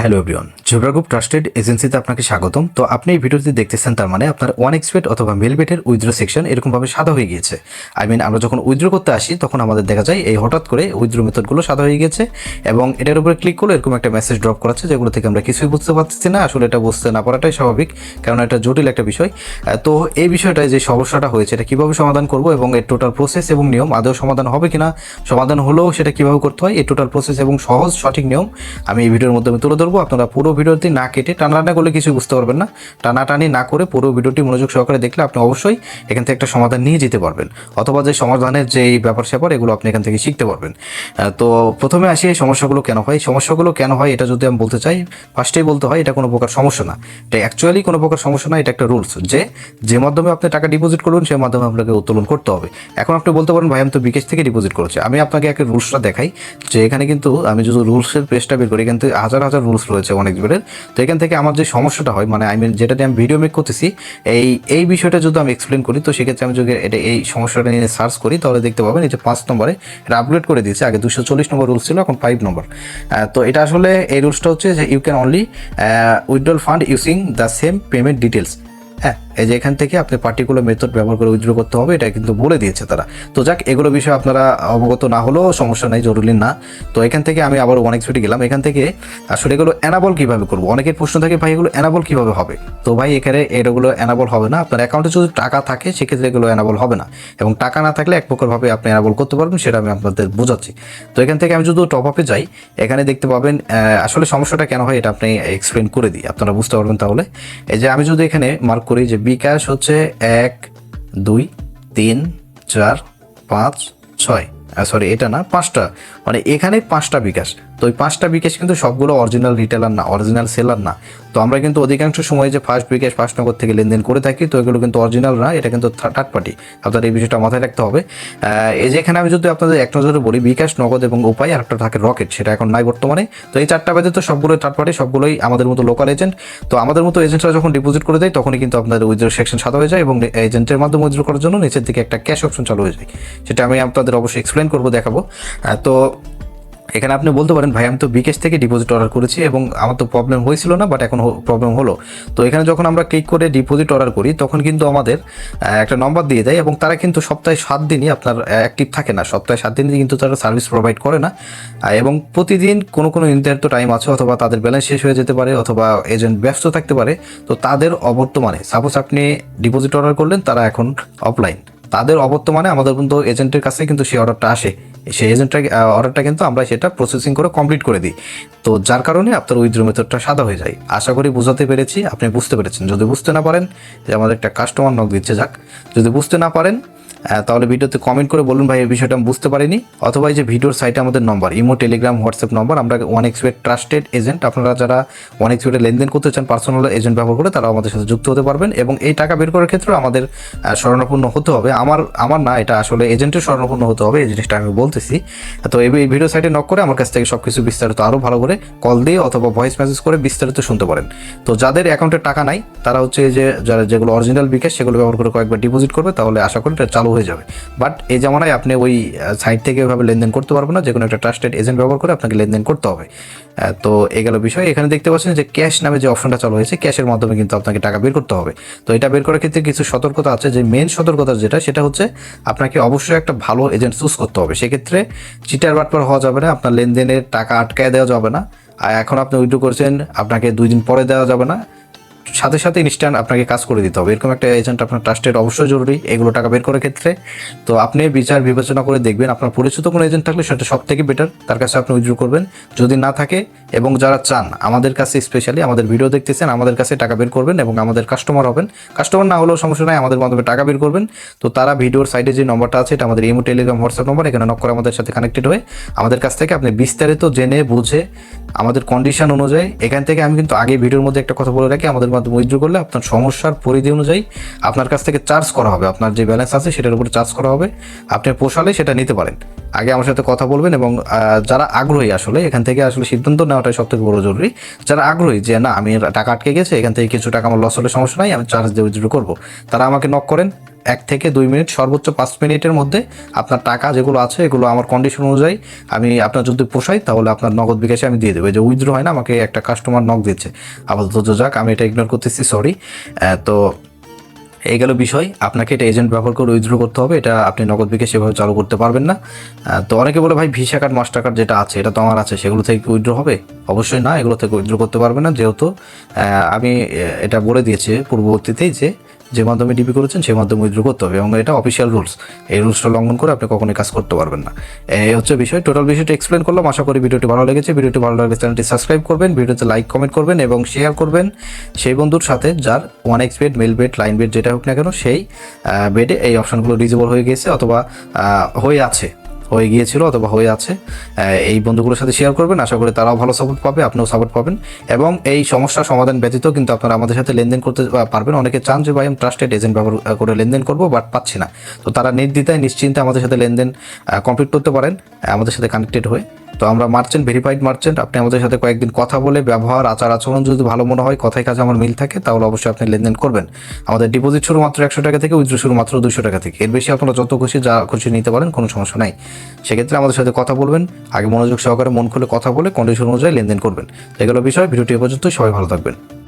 Hello everyone Jobra group trusted এজেন্সিতে আপনাকে স্বাগতম। তো আপনি এই ভিডিওটি দেখতেছেন তার মানে আপনার ওয়ান এক্সপেট অথবা মেলবেটের উইথড্র সেকশন এরকমভাবে সাদা হয়ে গিয়েছে। আই মিন আমরা যখন উইথড্র করতে আসি, তখন আমাদের দেখা যায় এই হঠাৎ করে উইথড্র মেথডগুলো সাদা হয়ে গেছে এবং এটার উপরে ক্লিক করলে এরকম একটা মেসেজ ড্রপ করাচ্ছে, যেগুলো থেকে আমরা কিছুই বুঝতে পারতেছি না। আসলে এটা বুঝতে না পারাটাই স্বাভাবিক, কারণ এটা জটিল একটা বিষয়। তো এই বিষয়টায় যে সমস্যাটা হয়েছে, এটা কীভাবে সমাধান করব এবং এর টোটাল প্রসেস এবং নিয়ম আদৌ সমাধান হবে কিনা, সমাধান হলেও সেটা কীভাবে করতে হয় এই টোটাল প্রসেস এবং সহজ সঠিক নিয়ম আমি এই ভিডিওর মাধ্যমে তুলে ধরবো। আপনারা পুরো ভিডিওটি না কেটে টানাটানা করলে কিছু বুঝতে পারবেন না। টানাটানি না করে পুরো ভিডিওটি মনোযোগ সহকারে দেখলে আপনি অবশ্যই এখান থেকে একটা সমাধান নিয়ে যেতে পারবেন। অথবা যে সমাধানের যে ব্যাপার স্যাপার, এগুলো আপনি এখান থেকে শিখতে পারবেন। তো প্রথমে আসি এই সমস্যাগুলো কেন হয়? সমস্যাগুলো কেন হয় এটা যদি আমি বলতে চাই ফার্স্টেই বলতে হয়, এটা কোনো প্রকার সমস্যা না। এটা অ্যাকচুয়ালি কোনো প্রকার সমস্যা না, এটা একটা রুলস যে যে মাধ্যমে আপনি টাকা ডিপোজিট করবেন, সেই মাধ্যমে আপনাকে উত্তোলন করতে হবে। এখন আপনি বলতে পারেন, ভাই, আমি তো বিকেশ থেকে ডিপোজিট করেছি। আমি আপনাকে একটা রুলসটা দেখাই যে, এখানে কিন্তু আমি যদি রুলসের পেজটা বের করি, এখান থেকে হাজার হাজার রুলস রয়েছে অনেক। বেরের তো এখান থেকে আমার যে সমস্যাটা হয় মানে আই মিন দিয়ে আমি ভিডিও মেক করতেছি, এই এই বিষয়টা যদি আমি এক্সপ্লেন করি, তো সেক্ষেত্রে আমি যদি এটা, এই সমস্যাটা নিয়ে সার্চ করি, তাহলে দেখতে পাবেন এই যে পাঁচ নম্বরে এটা আপগ্রেড করে দিয়েছে। আগে দুশো চল্লিশ নম্বর রুলস ছিল, এখন ফাইভ নম্বর। তো এটা আসলে এই রুলসটা হচ্ছে যে you can only withdrawal fund using the same payment details হ্যাঁ এই যে এখান থেকে আপনি পার্টিকুলার মেথড ব্যবহার করে উইথড্র করতে হবে, এটা কিন্তু বলে দিয়েছে তারা। তো যাক, এগুলো বিষয়ে আপনারা অবগত না হলেও সমস্যা নেই, জরুরি না। তো এখান থেকে আমি আবার অনেক ছুটি গেলাম। এখান থেকে আসলে এগুলো অ্যানাবল কীভাবে করব? অনেকের প্রশ্ন থাকে, ভাই, এগুলো অ্যানাবল কীভাবে হবে? তো ভাই, এখানে এগুলো অ্যানাবল হবে না। আপনার অ্যাকাউন্টে যদি টাকা থাকে, সেক্ষেত্রে এগুলো অ্যানাবল হবে না। এবং টাকা না থাকলে এক প্রকারভাবে আপনি অ্যানাবল করতে পারবেন, সেটা আমি আপনাদের বোঝাচ্ছি। তো এখান থেকে আমি যদি টপ আপে যাই, এখানে দেখতে পাবেন আসলে সমস্যাটা কেন হয়, এটা আপনি এক্সপ্লেন করে দিই। আপনারা বুঝতে পারবেন তাহলে। এই যে আমি যদি এখানে মার্ক করি যে বিকাশ হচ্ছে এক দুই তিন চার পাঁচ ছয়। সরি এটা না, পাঁচটা। মানে এখানে পাঁচটা বিকাশ। তো ওই পাঁচটা বিকাশ কিন্তু সবগুলো অরিজিনাল রিটেলার না অরিজিনাল সেলার না। তো আমরা কিন্তু অধিকাংশ সময় যে ফার্স্ট বিকাশ ফার্স্ট নগর থেকে লেনদেন করে থাকি, তো এগুলো কিন্তু অরিজিনাল না, এটা কিন্তু থার্ড পার্টি আপনার এই বিষয়টা মাথায় রাখতে হবে। এই যেখানে আমি যদি আপনাদের এক নজরে বলি, বিকাশ, নগদ এবং উপায়, আর একটা থাকে রকেট, সেটা এখন নাই বর্তমানে। তো এই চারটা বাদে তো সবগুলোই থার্ড পার্টি সবগুলোই আমাদের মতো লোকাল এজেন্ট তো আমাদের মতো এজেন্টরা যখন ডিপোজিট করে দেয়, তখনই কিন্তু আপনাদের উইথড্র সেকশন সাদা হয়ে যায় এবং এজেন্টের মাধ্যমে উইথড্র করার জন্য নিচের দিকে একটা ক্যাশ অপশন চালু হয়ে যায়। সেটা আমি আপনাদের অবশ্যই এক্সপ্লেন করব, দেখাবো। তো এখানে আপনি বলতে পারেন, ভাই, আমি তো বিকেশ থেকে ডিপোজিট অর্ডার করেছি এবং আমার তো প্রবলেম হয়েছিল না বাট এখন প্রবলেম হলো। তো এখানে যখন আমরা ক্লিক করে ডিপোজিট অর্ডার করি, তখন কিন্তু আমাদের একটা নম্বর দিয়ে দেয় এবং তারা কিন্তু সপ্তাহে সাত দিনই আপনার অ্যাক্টিভ থাকে না। সপ্তাহে সাত দিনই কিন্তু তারা সার্ভিস প্রোভাইড করে না। এবং প্রতিদিন কোনো কোনো নির্ধারিত টাইম আছে, অথবা তাদের ব্যালেন্স শেষ হয়ে যেতে পারে, অথবা এজেন্ট ব্যস্ত থাকতে পারে। তো তাদের অবর্তমানে সাপোজ আপনি ডিপোজিট অর্ডার করলেন, তারা এখন অফলাইন তাদের অবর্তমানে আমাদের কিন্তু এজেন্টের কাছে কিন্তু সেই অর্ডারটা আসে। সেই এজেন্টটা অর্ডারটা কিন্তু আমরা সেটা প্রসেসিং করে কমপ্লিট করে দিই। তো যার কারণে আপনার উইথড্র মেথডটা সাদা হয়ে যায়। আশা করি বোঝাতে পেরেছি আপনি বুঝতে পেরেছেন। যদি বুঝতে না পারেন যে আমাদের একটা কাস্টমার নক দিচ্ছে যাক। যদি বুঝতে না পারেন তাহলে ভিডিওতে কমেন্ট করে বলুন ভাই এই বিষয়টা আমি বুঝতে পারিনি। অথবা এই যে ভিডিওর সাইটে আমাদের number imo Telegram WhatsApp number আমরা ওয়ান এক্সপেট ট্রাস্টেড এজেন্ট আপনারা যারা ওয়ান এক্সপেটে লেনদেন করতে চান পার্সোনাল এজেন্ট ব্যবহার করে তারা আমাদের সাথে যুক্ত হতে পারবেন। এবং এই টাকা বের করার ক্ষেত্রে আমাদের আহ, শরণাপন্ন হতে হবে। আমার আমার না এটা আসলে এজেন্টের শরণাপন্ন হতে হবে। এই জিনিসটা আমি বলতেছি তো এই ভিডিও সাইটে নক করে আমার কাছ থেকে সব কিছু বিস্তারিত আরও ভালো করে কল দিয়ে অথবা ভয়েস মেসেজ করে বিস্তারিত শুনতে পারেন। তো যাদের অ্যাকাউন্টে টাকা নাই, তারা হচ্ছে যে যারা যেগুলো অরিজিনাল বিকাশ, সেগুলো ব্যবহার করে কয়েকবার ডিপোজিট করবে, তাহলে আশা করি এটা চালু হয়ে যাবে। বাট এই জামানায় আপনি ওই সাইট থেকে এভাবে লেনদেন করতে পারবেন না যে কোনো একটা ট্রাস্টেড এজেন্ট ব্যবহার করে আপনাকে লেনদেন করতে হবে। তো এই গেল বিষয়। এখানে দেখতে পাচ্ছেন যে ক্যাশ নামে যে অপশনটা চালু হয়েছে ক্যাশের মাধ্যমে কিন্তু আপনাকে টাকা বের করতে হবে। তো এটা বের করার ক্ষেত্রে কিছু সতর্কতা আছে, যে মেন সতর্কতা যেটা, সেটা হচ্ছে আপনাকে অবশ্যই একটা ভালো এজেন্ট চুজ করতে হবে। সেক্ষেত্রে চিটার বাটপার হওয়া যাবে না, আপনার লেনদেনের টাকা আটকায় দেওয়া যাবে না। আর এখন আপনি উইড্রো করছেন, আপনাকে দুই দিন পরে দেওয়া যাবে না। সাথে সাথে ইনস্ট্যান্ট আপনাকে কাজ করে দিতে হবে। এরকম একটা এজেন্ট আপনার ট্রাস্টেড অবশ্যই জরুরি, এগুলো টাকা বের করার ক্ষেত্রে। তো আপনি বিচার বিবেচনা করে দেখবেন, আপনার পরিচিত কোনো এজেন্ট থাকলে সেটা সব থেকে বেটার তার কাছে আপনি উইথড্র করবেন। যদি না থাকে এবং যারা চান, আমাদের কাছে স্পেশালি আমাদের ভিডিও দেখতেছেন, আমাদের কাছে টাকা বের করবেন এবং আমাদের কাস্টমার হবেন। কাস্টমার না হলেও সমস্যা নাই, আমাদের মাধ্যমে টাকা বের করবেন। তো তারা ভিডিওর সাইডে যে নম্বরটা আছে, এটা আমাদের ইমো টেলিগ্রাম হোয়াটসঅ্যাপ নম্বর এখানে নক করে আমাদের সাথে কানেক্টেড হয়ে আমাদের কাছ থেকে আপনি বিস্তারিত জেনে, বুঝে আমাদের কন্ডিশন অনুযায়ী এখান থেকে আমি কিন্তু আগে ভিডিওর মধ্যে একটা কথা বলে রাখি, আমাদের মাধ্যমে উইথড্র করলে আপনার সমস্যার পরিধি অনুযায়ী আপনার কাছ থেকে চার্জ করা হবে। আপনার যে ব্যালেন্স আছে সেটার উপরে চার্জ করা হবে। আপনি পোষালে সেটা নিতে পারেন। আগে আমার সাথে কথা বলবেন এবং যারা আগ্রহী আসলে, এখান থেকে আসলে সিদ্ধান্ত নেওয়াটাই সব থেকে বড় জরুরি। যারা আগ্রহী যে, না, আমি টাকা আটকে গেছে, এখান থেকে কিছু টাকা আমার লস হলে সমস্যা নাই, আমি চার্জ দিয়ে উইথড্র করব। তারা আমাকে নক করেন। এক থেকে দুই মিনিট, সর্বোচ্চ পাঁচ মিনিটের মধ্যে আপনার টাকা যেগুলো আছে, এগুলো আমার কন্ডিশন অনুযায়ী আমি আপনার যদি পোষাই, তাহলে আপনার নগদ বিকাশে আমি দিয়ে দেবো। যে উইথড্র হয় না, আমাকে একটা কাস্টমার নক দিচ্ছে। আপাতত যাক, আমি এটা ইগনোর করতেছি সরি তো এই গেল বিষয়। আপনাকে এটা এজেন্ট ব্যবহার করে উইথড্র করতে হবে, এটা আপনি নগদ বিকে সেভাবে চালু করতে পারবেন না। তো অনেকে বলে, ভাই ভিসা কার্ড মাস্টার কার্ড যেটা আছে, এটা তো আমার আছে, সেগুলো থেকে উইথড্র হবে? অবশ্যই না, এগুলো থেকে উইথড্র করতে পারবে না, যেহেতু আমি এটা বলে দিয়েছি পূর্ববর্তীতেই যে যে মাধ্যমে ডিপি করেছেন, সেই মাধ্যমে উইথড্র করতে হবে এবং এটা অফিসিয়াল রুলস এই রুলসটা লঙ্ঘন করে আপনি কখনোই কাজ করতে পারবেন না। এই হচ্ছে বিষয়। টোটাল বিষয়টা এক্সপ্লেন করলাম। আশা করি ভিডিওটি ভালো লেগেছে। ভিডিওটি ভালো লাগলে চ্যানেলটি সাবস্ক্রাইব করবেন, ভিডিওতে লাইক কমেন্ট করবেন এবং শেয়ার করবেন। সেই বন্ধুর সাথে যার one X bet Melbet Linebet যেটা হোক না কেন, সেই বেডে এই অপশনগুলো রিজেবল হয়ে গেছে অথবা হয়ে আছে। হয়ে গিয়েছিল অথবা হয়ে আছে এই বন্ধুগুলোর সাথে শেয়ার করবেন। আশা করি তারাও ভালো সাপোর্ট পাবে, আপনিও সাপোর্ট পাবেন। এবং এই সমস্যা সমাধান ব্যতীত কিন্তু আপনারা আমাদের সাথে লেনদেন করতে পারবেন। অনেকে চান যে, ভাই, আমি ট্রাস্টেড এজেন্ট ব্যবহার করে লেনদেন করব বাট পাচ্ছি না। তো তারা নির্দ্বিধায়, নিশ্চিন্তে আমাদের সাথে লেনদেন কমপ্লিট করতে পারেন, আমাদের সাথে কানেক্টেড হয়ে। তো আমরা মার্চেন্ট ভেরিফাইড মার্চেন্ট আপনি আমাদের সাথে কয়েকদিন কথা বলে ব্যবহার, আচার আচরণ যদি ভালো মনে হয়, কথায় কাজে আমার মিল থাকে, তাহলে অবশ্যই আপনি লেনদেন করবেন। আমাদের ডিপোজিট শুরু মাত্র একশো টাকা থেকে উইথড্র শুরু মাত্র দুশো টাকা থেকে। এর বেশি আপনারা যত খুশি, যা খুশি নিতে পারেন, কোনো সমস্যা নাই। সেক্ষেত্রে আমাদের সাথে কথা বলবেন, আগে মনোযোগ সহকারে, মন খুলে কথা বলে কন্ডিশন অনুযায়ী লেনদেন করবেন। এগুলো বিষয়, ভিডিওটি পর্যন্ত সবাই ভালো থাকবেন।